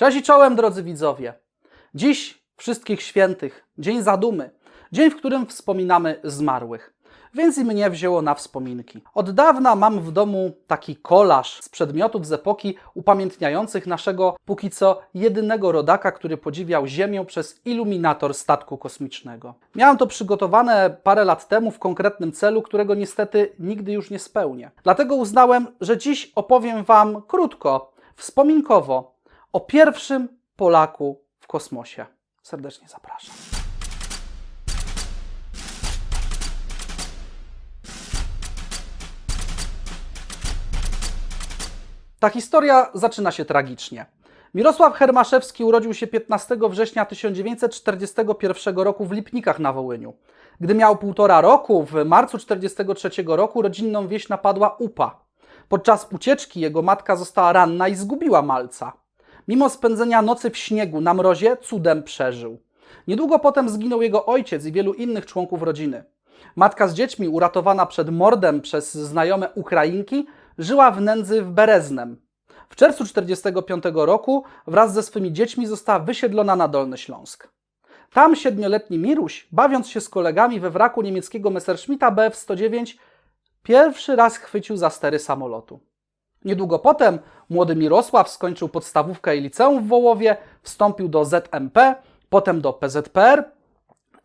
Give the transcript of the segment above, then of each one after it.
Cześć i czołem, drodzy widzowie. Dziś wszystkich świętych, dzień zadumy, dzień, w którym wspominamy zmarłych. Więc i mnie wzięło na wspominki. Od dawna mam w domu taki kolaż z przedmiotów z epoki upamiętniających naszego póki co jedynego rodaka, który podziwiał Ziemię przez iluminator statku kosmicznego. Miałem to przygotowane parę lat temu w konkretnym celu, którego niestety nigdy już nie spełnię. Dlatego uznałem, że dziś opowiem Wam krótko, wspominkowo o pierwszym Polaku w kosmosie. Serdecznie zapraszam. Ta historia zaczyna się tragicznie. Mirosław Hermaszewski urodził się 15 września 1941 roku w Lipnikach na Wołyniu. Gdy miał półtora roku, w marcu 1943 roku rodzinną wieś napadła upa. Podczas ucieczki jego matka została ranna i zgubiła malca. Mimo spędzenia nocy w śniegu na mrozie, cudem przeżył. Niedługo potem zginął jego ojciec i wielu innych członków rodziny. Matka z dziećmi, uratowana przed mordem przez znajome Ukrainki, żyła w nędzy w Bereznem. W czerwcu 1945 roku wraz ze swymi dziećmi została wysiedlona na Dolny Śląsk. Tam siedmioletni Miruś, bawiąc się z kolegami we wraku niemieckiego Messerschmitta Bf-109, pierwszy raz chwycił za stery samolotu. Niedługo potem młody Mirosław skończył podstawówkę i liceum w Wołowie, wstąpił do ZMP, potem do PZPR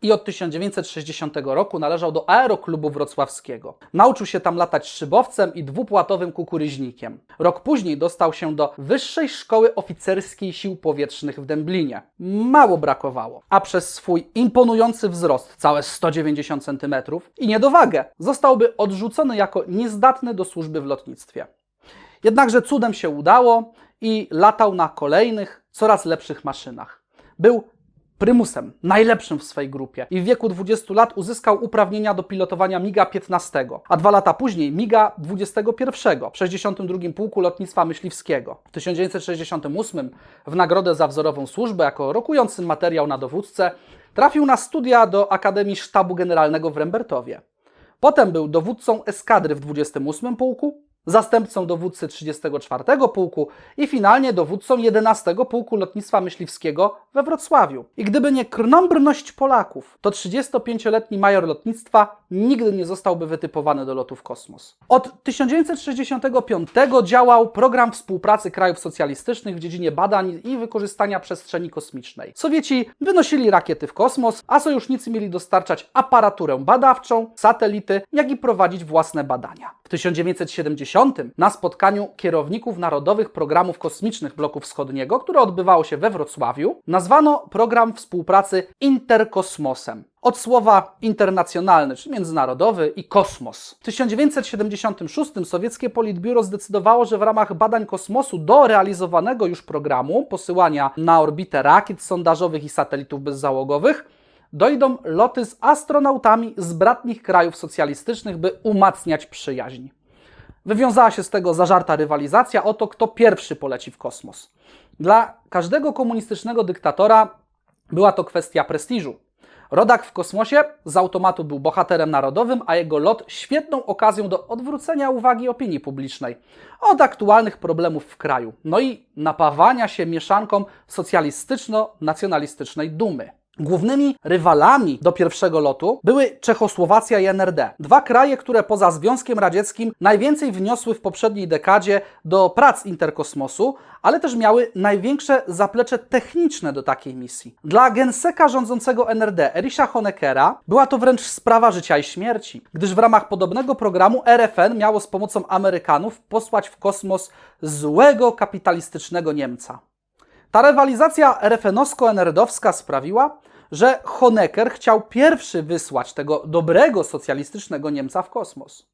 i od 1960 roku należał do Aeroklubu Wrocławskiego. Nauczył się tam latać szybowcem i dwupłatowym kukuryźnikiem. Rok później dostał się do Wyższej Szkoły Oficerskiej Sił Powietrznych w Dęblinie. Mało brakowało, a przez swój imponujący wzrost, całe 190 cm i niedowagę, zostałby odrzucony jako niezdatny do służby w lotnictwie. Jednakże cudem się udało i latał na kolejnych, coraz lepszych maszynach. Był prymusem, najlepszym w swojej grupie i w wieku 20 lat uzyskał uprawnienia do pilotowania MiGa-15, a dwa lata później MiGa-21 w 62 Pułku Lotnictwa Myśliwskiego. W 1968 w nagrodę za wzorową służbę jako rokujący materiał na dowódcę trafił na studia do Akademii Sztabu Generalnego w Rembertowie. Potem był dowódcą eskadry w 28 Pułku, zastępcą dowódcy 34 Pułku i finalnie dowódcą 11 Pułku Lotnictwa Myśliwskiego we Wrocławiu. I gdyby nie krnąbrność Polaków, to 35-letni major lotnictwa nigdy nie zostałby wytypowany do lotu w kosmos. Od 1965 działał program współpracy krajów socjalistycznych w dziedzinie badań i wykorzystania przestrzeni kosmicznej. Sowieci wynosili rakiety w kosmos, a sojusznicy mieli dostarczać aparaturę badawczą, satelity, jak i prowadzić własne badania. W 1970 na spotkaniu kierowników narodowych programów kosmicznych bloku wschodniego, które odbywało się we Wrocławiu, nazwano program współpracy Interkosmosem. Od słowa internacjonalny, czy międzynarodowy i kosmos. W 1976 sowieckie politbiuro zdecydowało, że w ramach badań kosmosu do realizowanego już programu posyłania na orbitę rakiet sondażowych i satelitów bezzałogowych dojdą loty z astronautami z bratnich krajów socjalistycznych, by umacniać przyjaźń. Wywiązała się z tego zażarta rywalizacja o to, kto pierwszy poleci w kosmos. Dla każdego komunistycznego dyktatora była to kwestia prestiżu. Rodak w kosmosie z automatu był bohaterem narodowym, a jego lot świetną okazją do odwrócenia uwagi opinii publicznej od aktualnych problemów w kraju, no i napawania się mieszanką socjalistyczno-nacjonalistycznej dumy. Głównymi rywalami do pierwszego lotu były Czechosłowacja i NRD. Dwa kraje, które poza Związkiem Radzieckim najwięcej wniosły w poprzedniej dekadzie do prac interkosmosu, ale też miały największe zaplecze techniczne do takiej misji. Dla genseka rządzącego NRD, Erisha Honeckera, była to wręcz sprawa życia i śmierci, gdyż w ramach podobnego programu RFN miało z pomocą Amerykanów posłać w kosmos złego kapitalistycznego Niemca. Ta rywalizacja RFN-owsko-NRD-owska sprawiła, że Honecker chciał pierwszy wysłać tego dobrego socjalistycznego Niemca w kosmos.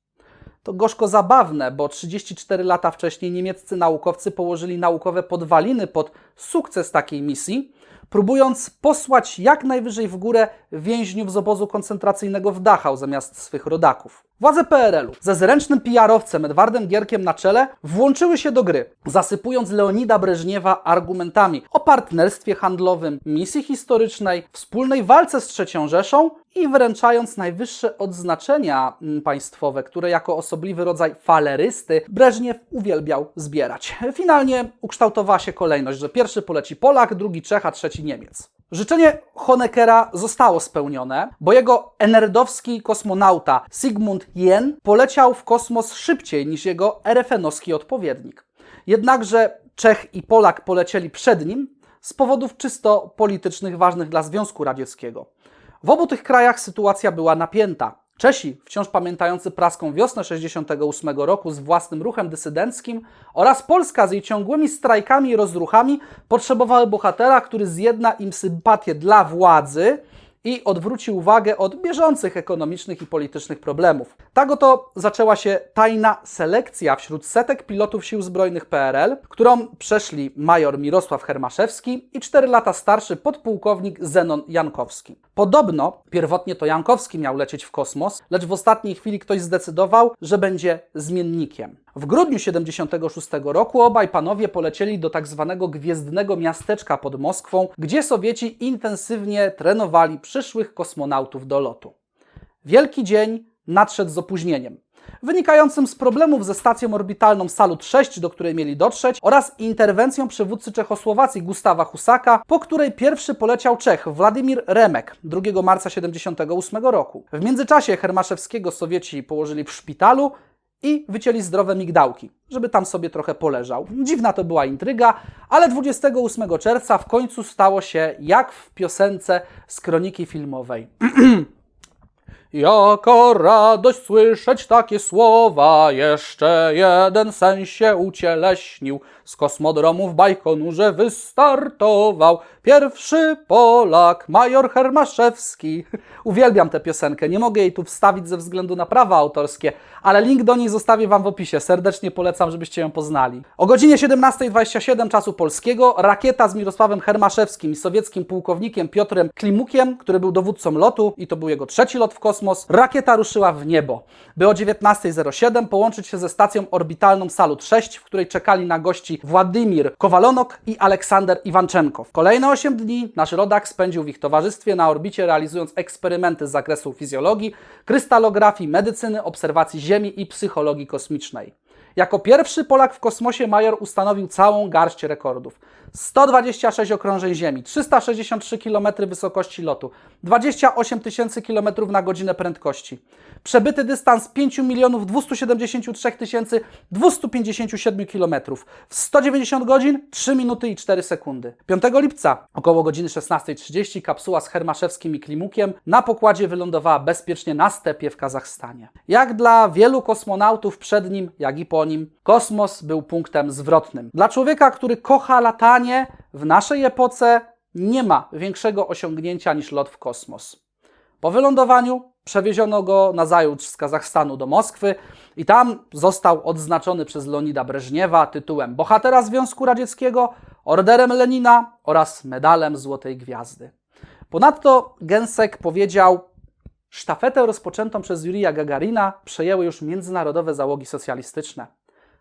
To gorzko zabawne, bo 34 lata wcześniej niemieccy naukowcy położyli naukowe podwaliny pod sukces takiej misji, próbując posłać jak najwyżej w górę więźniów z obozu koncentracyjnego w Dachau zamiast swych rodaków. Władze PRL-u ze zręcznym PR-owcem Edwardem Gierkiem na czele włączyły się do gry, zasypując Leonida Breżniewa argumentami o partnerstwie handlowym, misji historycznej, wspólnej walce z III Rzeszą i wręczając najwyższe odznaczenia mm, państwowe, które jako osobliwy rodzaj falerysty Breżniew uwielbiał zbierać. Finalnie ukształtowała się kolejność, że pierwszy poleci Polak, drugi Czech, a trzeci Niemiec. Życzenie Honeckera zostało spełnione, bo jego enerdowski kosmonauta Sigmund Jähn poleciał w kosmos szybciej niż jego RFN-owski odpowiednik. Jednakże Czech i Polak polecieli przed nim z powodów czysto politycznych ważnych dla Związku Radzieckiego. W obu tych krajach sytuacja była napięta. Czesi, wciąż pamiętający praską wiosnę 68 roku z własnym ruchem dysydenckim oraz Polska z jej ciągłymi strajkami i rozruchami potrzebowały bohatera, który zjedna im sympatię dla władzy i odwróci uwagę od bieżących ekonomicznych i politycznych problemów. Tak oto zaczęła się tajna selekcja wśród setek pilotów sił zbrojnych PRL, którą przeszli major Mirosław Hermaszewski i 4 lata starszy podpułkownik Zenon Jankowski. Podobno pierwotnie to Jankowski miał lecieć w kosmos, lecz w ostatniej chwili ktoś zdecydował, że będzie zmiennikiem. W grudniu 76 roku obaj panowie polecieli do tak zwanego gwiezdnego miasteczka pod Moskwą, gdzie Sowieci intensywnie trenowali przyszłych kosmonautów do lotu. Wielki dzień nadszedł z opóźnieniem, wynikającym z problemów ze stacją orbitalną Salut 6, do której mieli dotrzeć, oraz interwencją przywódcy Czechosłowacji Gustawa Husaka, po której pierwszy poleciał Czech Władimir Remek 2 marca 78 roku. W międzyczasie Hermaszewskiego Sowieci położyli w szpitalu, i wycięli zdrowe migdałki, żeby tam sobie trochę poleżał. Dziwna to była intryga, ale 28 czerwca w końcu stało się jak w piosence z kroniki filmowej. Jaka radość słyszeć takie słowa, jeszcze jeden sen się ucieleśnił, z kosmodromu w Bajkonurze wystartował pierwszy Polak, major Hermaszewski. Uwielbiam tę piosenkę, nie mogę jej tu wstawić ze względu na prawa autorskie, ale link do niej zostawię Wam w opisie, serdecznie polecam, żebyście ją poznali. O godzinie 17.27 czasu polskiego rakieta z Mirosławem Hermaszewskim i sowieckim pułkownikiem Piotrem Klimukiem, który był dowódcą lotu i to był jego trzeci lot w kosmos, rakieta ruszyła w niebo, by o 19.07 połączyć się ze stacją orbitalną Salut 6, w której czekali na gości Władimir Kowalonok i Aleksander Iwanczenkow. Kolejne 8 dni nasz rodak spędził w ich towarzystwie na orbicie, realizując eksperymenty z zakresu fizjologii, krystalografii, medycyny, obserwacji Ziemi i psychologii kosmicznej. Jako pierwszy Polak w kosmosie Major ustanowił całą garść rekordów. 126 okrążeń Ziemi, 363 km wysokości lotu, 28 tysięcy km na godzinę prędkości. Przebyty dystans 5 milionów 273 tysięcy 257 km. W 190 godzin 3 minuty i 4 sekundy. 5 lipca około godziny 16.30 kapsuła z Hermaszewskim i Klimukiem na pokładzie wylądowała bezpiecznie na stepie w Kazachstanie. Jak dla wielu kosmonautów przed nim, jak i po nim, kosmos był punktem zwrotnym. Dla człowieka, który kocha latanie, w naszej epoce nie ma większego osiągnięcia niż lot w kosmos. Po wylądowaniu przewieziono go na zajutrz z Kazachstanu do Moskwy i tam został odznaczony przez Leonida Breżniewa tytułem Bohatera Związku Radzieckiego, Orderem Lenina oraz Medalem Złotej Gwiazdy. Ponadto Gensek powiedział, sztafetę rozpoczętą przez Jurija Gagarina przejęły już międzynarodowe załogi socjalistyczne.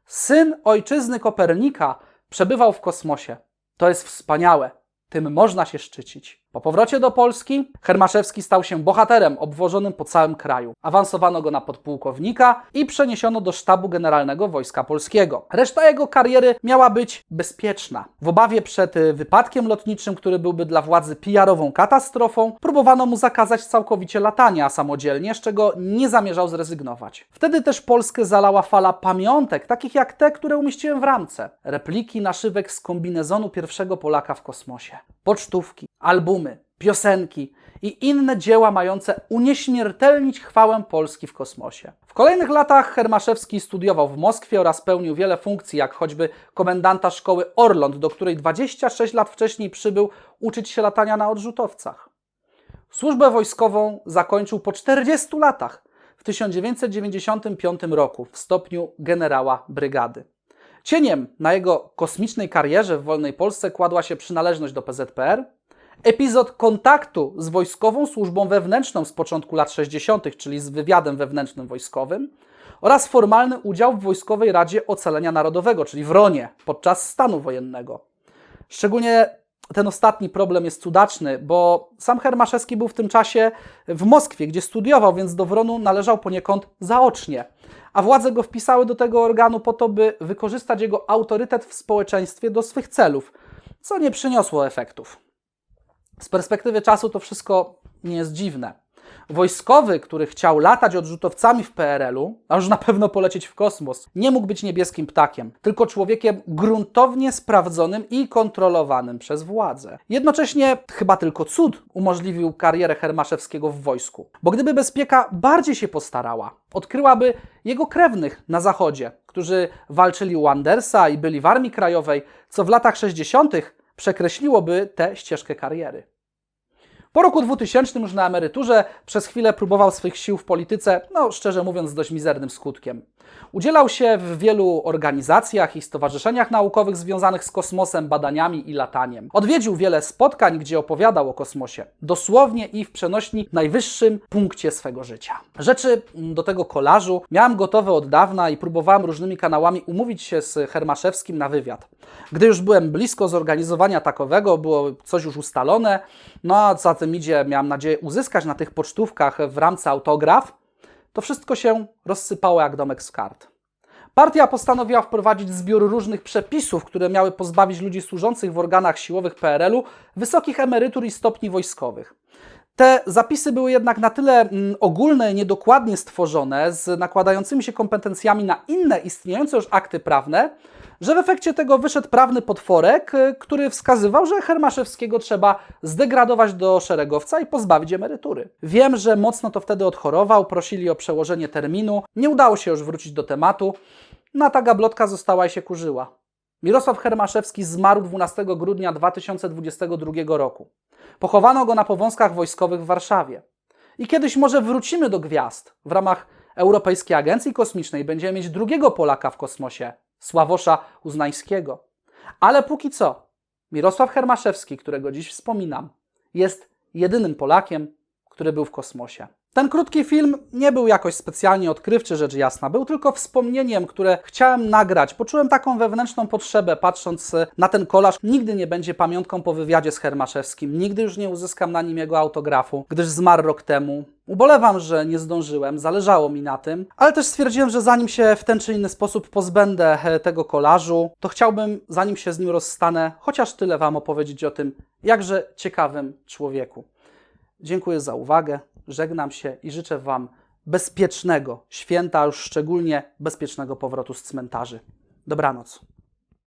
Syn ojczyzny Kopernika przebywał w kosmosie. To jest wspaniałe. Tym można się szczycić. Po powrocie do Polski Hermaszewski stał się bohaterem obwożonym po całym kraju. Awansowano go na podpułkownika i przeniesiono do sztabu generalnego Wojska Polskiego. Reszta jego kariery miała być bezpieczna. W obawie przed y, wypadkiem lotniczym, który byłby dla władzy PR-ową katastrofą, próbowano mu zakazać całkowicie latania samodzielnie, z czego nie zamierzał zrezygnować. Wtedy też Polskę zalała fala pamiątek, takich jak te, które umieściłem w ramce. Repliki naszywek z kombinezonu pierwszego Polaka w kosmosie. Pocztówki, albumy, piosenki i inne dzieła mające unieśmiertelnić chwałę Polski w kosmosie. W kolejnych latach Hermaszewski studiował w Moskwie oraz pełnił wiele funkcji, jak choćby komendanta szkoły Orląt, do której 26 lat wcześniej przybył uczyć się latania na odrzutowcach. Służbę wojskową zakończył po 40 latach w 1995 roku w stopniu generała brygady. Cieniem na jego kosmicznej karierze w wolnej Polsce kładła się przynależność do PZPR, Epizod kontaktu z wojskową służbą wewnętrzną z początku lat 60., czyli z wywiadem wewnętrznym wojskowym, oraz formalny udział w Wojskowej Radzie Ocalenia Narodowego, czyli w RONie, podczas stanu wojennego. Szczególnie ten ostatni problem jest cudaczny, bo sam Hermaszewski był w tym czasie w Moskwie, gdzie studiował, więc do Wronu należał poniekąd zaocznie. A władze go wpisały do tego organu po to, by wykorzystać jego autorytet w społeczeństwie do swych celów, co nie przyniosło efektów. Z perspektywy czasu to wszystko nie jest dziwne. Wojskowy, który chciał latać odrzutowcami w PRL-u, a już na pewno polecieć w kosmos, nie mógł być niebieskim ptakiem, tylko człowiekiem gruntownie sprawdzonym i kontrolowanym przez władzę. Jednocześnie chyba tylko cud umożliwił karierę Hermaszewskiego w wojsku, bo gdyby bezpieka bardziej się postarała, odkryłaby jego krewnych na zachodzie, którzy walczyli u Andersa i byli w Armii Krajowej, co w latach 60. przekreśliłoby tę ścieżkę kariery. Po roku 2000 już na emeryturze przez chwilę próbował swych sił w polityce, no szczerze mówiąc z dość mizernym skutkiem. Udzielał się w wielu organizacjach i stowarzyszeniach naukowych związanych z kosmosem, badaniami i lataniem. Odwiedził wiele spotkań, gdzie opowiadał o kosmosie, dosłownie i w przenośni najwyższym punkcie swego życia. Rzeczy do tego kolażu miałem gotowe od dawna i próbowałem różnymi kanałami umówić się z Hermaszewskim na wywiad. Gdy już byłem blisko zorganizowania takowego, było coś już ustalone, no a za tym idzie, miałem nadzieję uzyskać na tych pocztówkach w ramce autograf, to wszystko się rozsypało jak domek z kart. Partia postanowiła wprowadzić zbiór różnych przepisów, które miały pozbawić ludzi służących w organach siłowych PRL-u wysokich emerytur i stopni wojskowych. Te zapisy były jednak na tyle mm, ogólne niedokładnie stworzone, z nakładającymi się kompetencjami na inne istniejące już akty prawne, że w efekcie tego wyszedł prawny potworek, y, który wskazywał, że Hermaszewskiego trzeba zdegradować do szeregowca i pozbawić emerytury. Wiem, że mocno to wtedy odchorował, prosili o przełożenie terminu, nie udało się już wrócić do tematu, no a ta gablotka została i się kurzyła. Mirosław Hermaszewski zmarł 12 grudnia 2022 roku. Pochowano go na powązkach wojskowych w Warszawie. I kiedyś może wrócimy do gwiazd. W ramach Europejskiej Agencji Kosmicznej będziemy mieć drugiego Polaka w kosmosie, Sławosza Uznańskiego. Ale póki co, Mirosław Hermaszewski, którego dziś wspominam, jest jedynym Polakiem, który był w kosmosie. Ten krótki film nie był jakoś specjalnie odkrywczy, rzecz jasna. Był tylko wspomnieniem, które chciałem nagrać. Poczułem taką wewnętrzną potrzebę, patrząc na ten kolaż. Nigdy nie będzie pamiątką po wywiadzie z Hermaszewskim. Nigdy już nie uzyskam na nim jego autografu, gdyż zmarł rok temu. Ubolewam, że nie zdążyłem, zależało mi na tym, ale też stwierdziłem, że zanim się w ten czy inny sposób pozbędę e, tego kolażu, to chciałbym, zanim się z nim rozstanę, chociaż tyle Wam opowiedzieć o tym jakże ciekawym człowieku. Dziękuję za uwagę żegnam się i życzę Wam bezpiecznego święta, a już szczególnie bezpiecznego powrotu z cmentarzy. Dobranoc.